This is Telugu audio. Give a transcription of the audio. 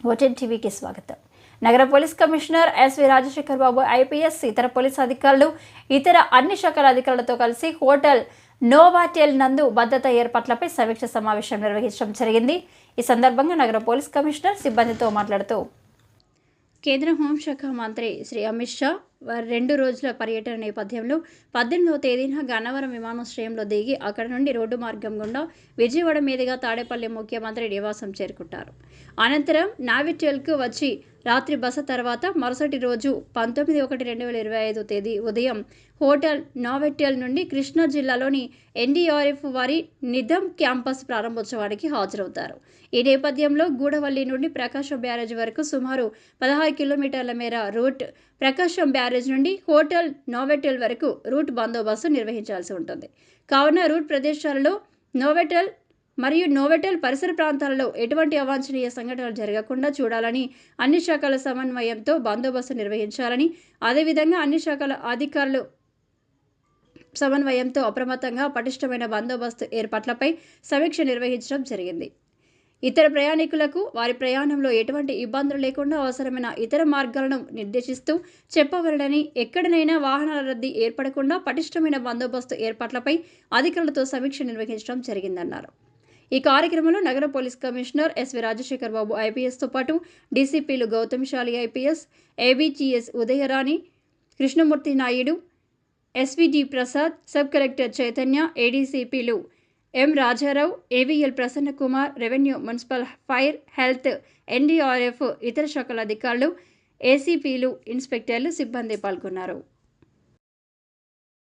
ఓటెన్ టీవీకి స్వాగతం. నగర police commissioner SV Rajasekhar Babu IPS ఇతర పోలీస్ అధికారులు ఇతర అన్ని శాఖల అధికారులతో కలిసి హోటల్ నోవాటెల్ నందు భద్రత ఏర్పాట్లపై సమీక్ష సమావేశం నిర్వహించడం జరిగింది. ఈ సందర్భంగా నగర పోలీస్ కమిషనర్ సిబ్బందితో మాట్లాడుతూ కేంద్ర హోంశాఖ మంత్రి శ్రీ అమిత్ షా రెండు రోజుల పర్యటన నేపథ్యంలో పద్దెనిమిదవ తేదీన గన్నవరం విమానాశ్రయంలో దిగి అక్కడ నుండి రోడ్డు మార్గం గుండా విజయవాడ మీదుగా తాడేపల్లి ముఖ్యమంత్రి నివాసం చేరుకుంటారు. అనంతరం నావిట్యల్కు వచ్చి రాత్రి బస తర్వాత మరుసటి రోజు పంతొమ్మిది ఒకటి రెండు వేల ఇరవై ఐదు తేదీ ఉదయం హోటల్ నావెట్యల్ నుండి కృష్ణా జిల్లాలోని ఎన్డీఆర్ఎఫ్ వారి నిధం క్యాంపస్ ప్రారంభోత్సవానికి హాజరవుతారు. ఈ నేపథ్యంలో గూడవల్లి నుండి ప్రకాశం బ్యారేజ్ వరకు సుమారు పదహారు కిలోమీటర్ల మేర రూట్ ప్రకాశం బ్యారేజ్ నుండి హోటల్ నోవెటెల్ వరకు రూట్ బందోబస్తు నిర్వహించాల్సి ఉంటుంది. కావున రూట్ ప్రదేశాలలో నోవెటెల్ మరియు నోవెటెల్ పరిసర ప్రాంతాలలో ఎటువంటి అవాంఛనీయ సంఘటనలు జరగకుండా చూడాలని అన్ని శాఖల సమన్వయంతో బందోబస్తు నిర్వహించాలని అదేవిధంగా అన్ని శాఖల అధికారులు సమన్వయంతో అప్రమత్తంగా పటిష్టమైన బందోబస్తు ఏర్పాట్లపై సమీక్ష నిర్వహించడం జరిగింది. ఇతర ప్రయాణికులకు వారి ప్రయాణంలో ఎటువంటి ఇబ్బందులు లేకుండా అవసరమైన ఇతర మార్గాలను నిర్దేశిస్తూ చెప్పవలనని ఎక్కడనైనా వాహనాల రద్దీ ఏర్పడకుండా పటిష్టమైన బందోబస్తు ఏర్పాట్లపై అధికారులతో సమీక్ష నిర్వహించడం జరిగిందన్నారు. ఈ కార్యక్రమంలో నగర police commissioner SV Rajasekhar Babu ఐపీఎస్తో పాటు డీసీపీలు Gautamshali IPS ABGS Udayarani Krishnamurthy Naidu SVD Prasad sub collector Chaitanya ఏడీసీపీలు M Rajarao AVL Prasannakumar revenue municipal fire health NDRF ఇతర శాఖల అధికారులు ఏసీపీలు ఇన్స్పెక్టర్లు సిబ్బంది పాల్గొన్నారు.